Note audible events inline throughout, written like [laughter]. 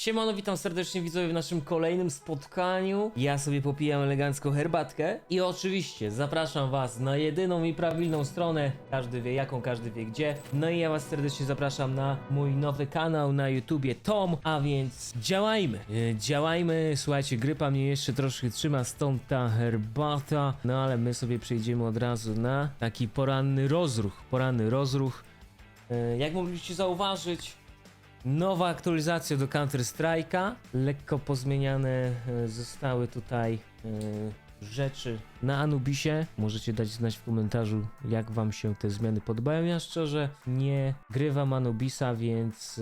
Siemano, witam serdecznie widzowie w naszym kolejnym spotkaniu. Ja sobie popijam elegancko herbatkę i oczywiście zapraszam was na jedyną i prawilną stronę. Każdy wie jaką, każdy wie gdzie. No i ja was serdecznie zapraszam na mój nowy kanał na YouTubie Tom, a więc działajmy. E, Działajmy, słuchajcie, grypa mnie jeszcze troszkę trzyma, stąd ta herbata. No ale my sobie przejdziemy od razu na taki poranny rozruch. Poranny rozruch. E, Jak mogliście zauważyć, Nowa aktualizacja do Counter-Strike'a. Lekko pozmieniane e, zostały tutaj e, rzeczy na Anubisie. Możecie dać znać w komentarzu, jak wam się te zmiany podobają. Ja szczerze nie grywam Anubisa, więc...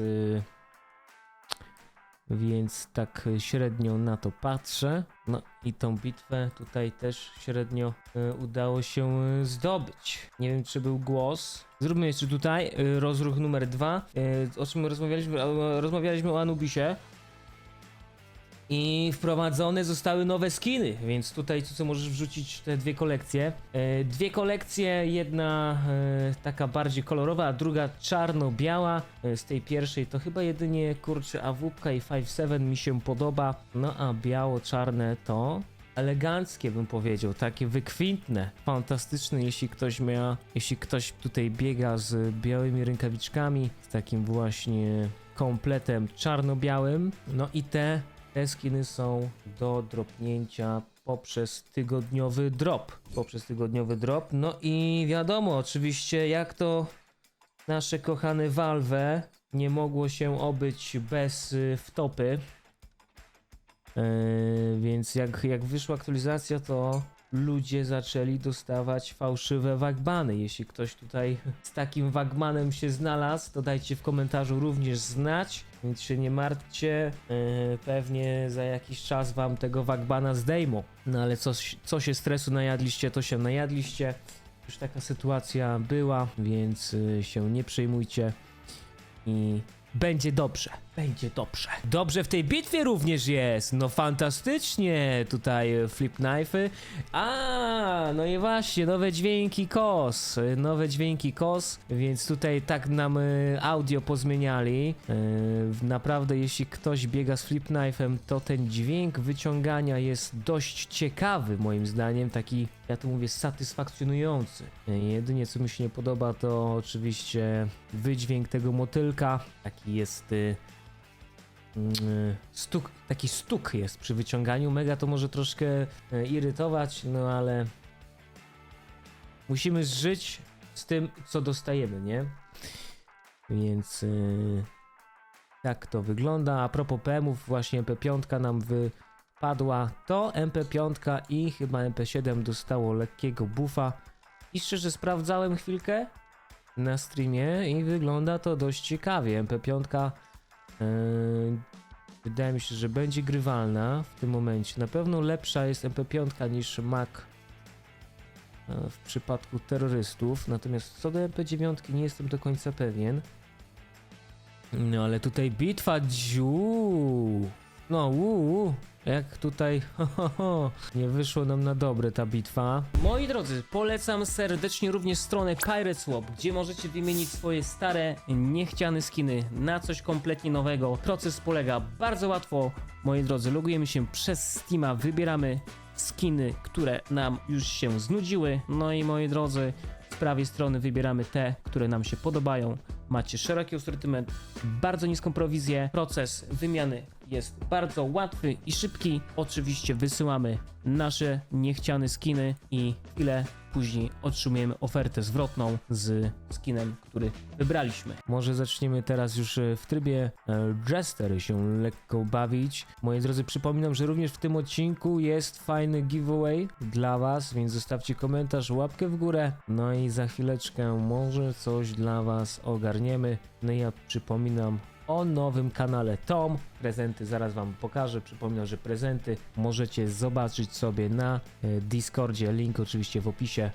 więc tak średnio na to patrzę. No i tą bitwę tutaj też średnio e, udało się e, zdobyć. Nie wiem, czy był głos. Zróbmy jeszcze tutaj e, rozruch numer dwa. O czym rozmawialiśmy? Rozmawialiśmy o Anubisie. I wprowadzone zostały nowe skiny, więc tutaj co możesz wrzucić te dwie kolekcje. E, dwie kolekcje, jedna e, taka bardziej kolorowa, a druga czarno-biała. E, z tej pierwszej to chyba jedynie kurczę AWP i 5.7 mi się podoba. No a biało-czarne to eleganckie bym powiedział, takie wykwintne, fantastyczne, jeśli ktoś miał, jeśli ktoś tutaj biega z białymi rękawiczkami, z takim właśnie kompletem czarno-białym. No i te te skiny są do dropnięcia poprzez tygodniowy drop. Poprzez tygodniowy drop. No i wiadomo, oczywiście, jak to nasze kochane Valve nie mogło się obyć bez y, wtopy. Yy, więc jak, jak wyszła aktualizacja, to ludzie zaczęli dostawać fałszywe wagbany. Jeśli ktoś tutaj z takim wagmanem się znalazł, to dajcie w komentarzu również znać, więc się nie martwcie. Yy, pewnie za jakiś czas wam tego wagbana zdejmą. No ale co, co się stresu najadliście, to się najadliście. Już taka sytuacja była, więc yy, się nie przejmujcie i będzie dobrze, będzie dobrze. Dobrze w tej bitwie również jest, no fantastycznie, tutaj flip knife'y. A, no i właśnie, nowe dźwięki KOS, nowe dźwięki KOS, więc tutaj tak nam e, audio pozmieniali. E, Naprawdę, jeśli ktoś biega z flip knife'em, to ten dźwięk wyciągania jest dość ciekawy moim zdaniem, taki, ja tu mówię, satysfakcjonujący. E, Jedynie co mi się nie podoba, to oczywiście wydźwięk tego motylka, taki jest y, mm, stuk, taki stuk jest przy wyciąganiu. Mega to może troszkę e, irytować, no ale musimy żyć z tym, co dostajemy, nie? Więc y, tak to wygląda. A propos PM-ów, właśnie MP5 nam wypadła. To MP5 i chyba MP7 dostało lekkiego buffa. I szczerze sprawdzałem chwilkę na streamie i wygląda to dość ciekawie. MP5 yy, wydaje mi się, że będzie grywalna w tym momencie. Na pewno lepsza jest MP5 niż Mac yy, w przypadku terrorystów. Natomiast co do MP9 nie jestem do końca pewien. No ale tutaj bitwa dziu. No uu, jak tutaj [laughs] ho, ho, ho, nie wyszło nam na dobre ta bitwa. Moi drodzy, polecam serdecznie również stronę Pirate Swap, gdzie możecie wymienić swoje stare, niechciane skiny na coś kompletnie nowego. Proces polega bardzo łatwo. Moi drodzy, logujemy się przez Steama, wybieramy skiny, które nam już się znudziły. No i moi drodzy, z prawej strony wybieramy te, które nam się podobają. Macie szeroki asortyment, bardzo niską prowizję. Proces wymiany jest bardzo łatwy i szybki. Oczywiście wysyłamy nasze niechciane skiny i chwilę później otrzymujemy ofertę zwrotną z skinem, który wybraliśmy. Może zaczniemy teraz już e, w trybie e, Jester się lekko bawić. Moi drodzy, przypominam, że również w tym odcinku jest fajny giveaway dla Was, więc zostawcie komentarz, łapkę w górę. No i za chwileczkę może coś dla Was ogarniemy. No i ja przypominam o nowym kanale Tom. Prezenty zaraz Wam pokażę. Przypominam, że prezenty możecie zobaczyć sobie na e, Discordzie. Link oczywiście w opisie.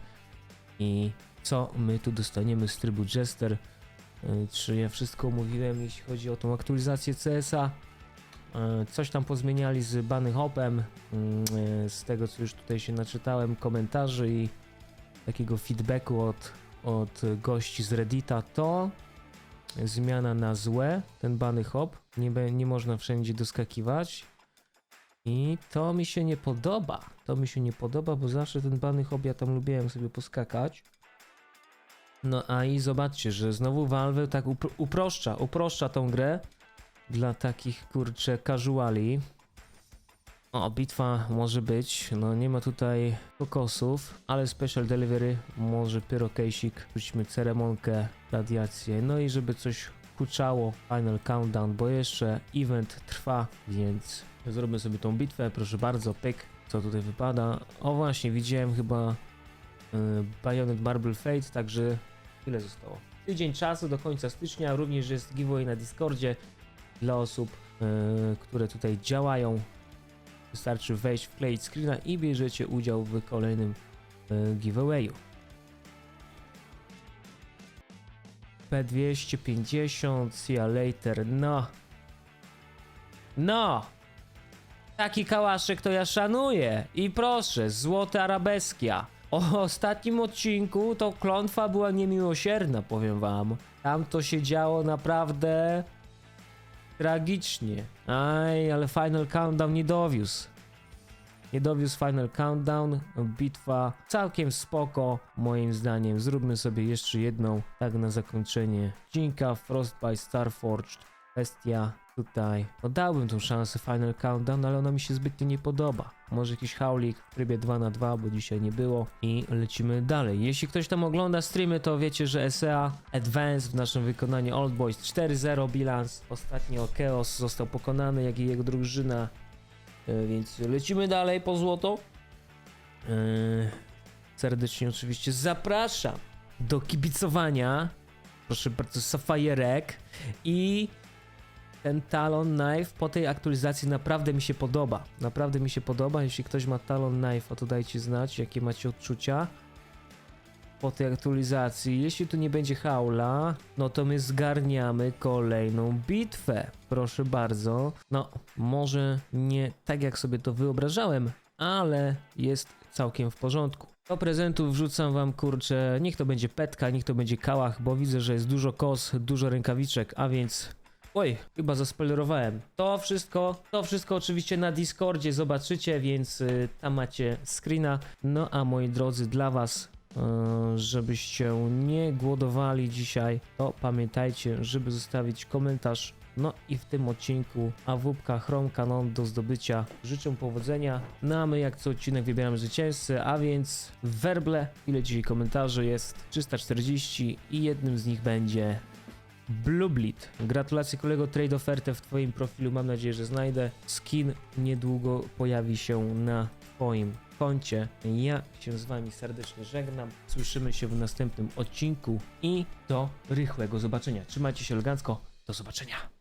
I co my tu dostaniemy z trybu Jester? E, Czy ja wszystko mówiłem, jeśli chodzi o tą aktualizację CS-a? E, Coś tam pozmieniali z Bunny Hopem. mm, Z tego co już tutaj się naczytałem, komentarzy i takiego feedbacku od, od gości z Reddita, to zmiana na złe, ten Bunny Hop. Nie, nie można wszędzie doskakiwać. I to mi się nie podoba. To mi się nie podoba, bo zawsze ten bany hobby ja tam lubiłem sobie poskakać. No a i zobaczcie, że znowu Valve tak upr- uproszcza, uproszcza tą grę dla takich kurcze casuali. O, bitwa może być, no nie ma tutaj kokosów, ale special delivery, może pyrokejsik, rzućmy ceremonkę, radiację, no i żeby coś huczało, final countdown, bo jeszcze event trwa, więc zrobimy sobie tą bitwę, proszę bardzo, pyk, co tutaj wypada. O właśnie, widziałem chyba y, Bayonet Marble Fate, także ile zostało? Tydzień czasu do końca stycznia, również jest giveaway na Discordzie dla osób, y, które tutaj działają. Wystarczy wejść, wkleić screena i bierzecie udział w kolejnym y, giveawayu. P250, see ya later, no. No! Taki kałaszek to ja szanuję. I proszę, złote arabeskia. O ostatnim odcinku to klątwa była niemiłosierna, powiem wam. Tam to się działo naprawdę tragicznie. Aj, ale Final Countdown nie dowiózł. Nie dowiózł Final Countdown. Bitwa całkiem spoko, moim zdaniem. Zróbmy sobie jeszcze jedną, tak na zakończenie. Odcinka Frostbite Starforged. Kwestia tutaj. Dałbym tą szansę Final Countdown, ale ona mi się zbytnio nie podoba. Może jakiś haulik w trybie 2 na 2 bo dzisiaj nie było. I lecimy dalej. Jeśli ktoś tam ogląda streamy, to wiecie, że SEA Advance w naszym wykonaniu Old Boys 4-0 bilans. Ostatnio Chaos został pokonany, jak i jego drużyna. E, Więc lecimy dalej po złoto. E, Serdecznie oczywiście zapraszam do kibicowania. Proszę bardzo, Safajerek. I ten Talon Knife po tej aktualizacji naprawdę mi się podoba. Naprawdę mi się podoba. Jeśli ktoś ma Talon Knife, to dajcie znać, jakie macie odczucia po tej aktualizacji. Jeśli tu nie będzie haula, no to my zgarniamy kolejną bitwę. Proszę bardzo. No, może nie tak jak sobie to wyobrażałem, ale jest całkiem w porządku. Do prezentów wrzucam wam kurczę, niech to będzie petka, niech to będzie kałach, bo widzę, że jest dużo kos, dużo rękawiczek, a więc Oj, chyba zaspoilerowałem. To wszystko, to wszystko oczywiście na Discordzie zobaczycie, więc y, tam macie screena. No a moi drodzy, dla was, y, żebyście nie głodowali dzisiaj, to pamiętajcie, żeby zostawić komentarz. No i w tym odcinku AWP Chrome Canon do zdobycia. Życzę powodzenia. No a my jak co odcinek wybieramy zwycięzcę, a więc werble, ile dzisiaj komentarzy jest? 340 i jednym z nich będzie Blue Bleed. Gratulacje kolego, trade ofertę w twoim profilu, mam nadzieję, że znajdę. Skin niedługo pojawi się na twoim koncie. Ja się z wami serdecznie żegnam. Słyszymy się w następnym odcinku i do rychłego zobaczenia. Trzymajcie się elegancko. Do zobaczenia.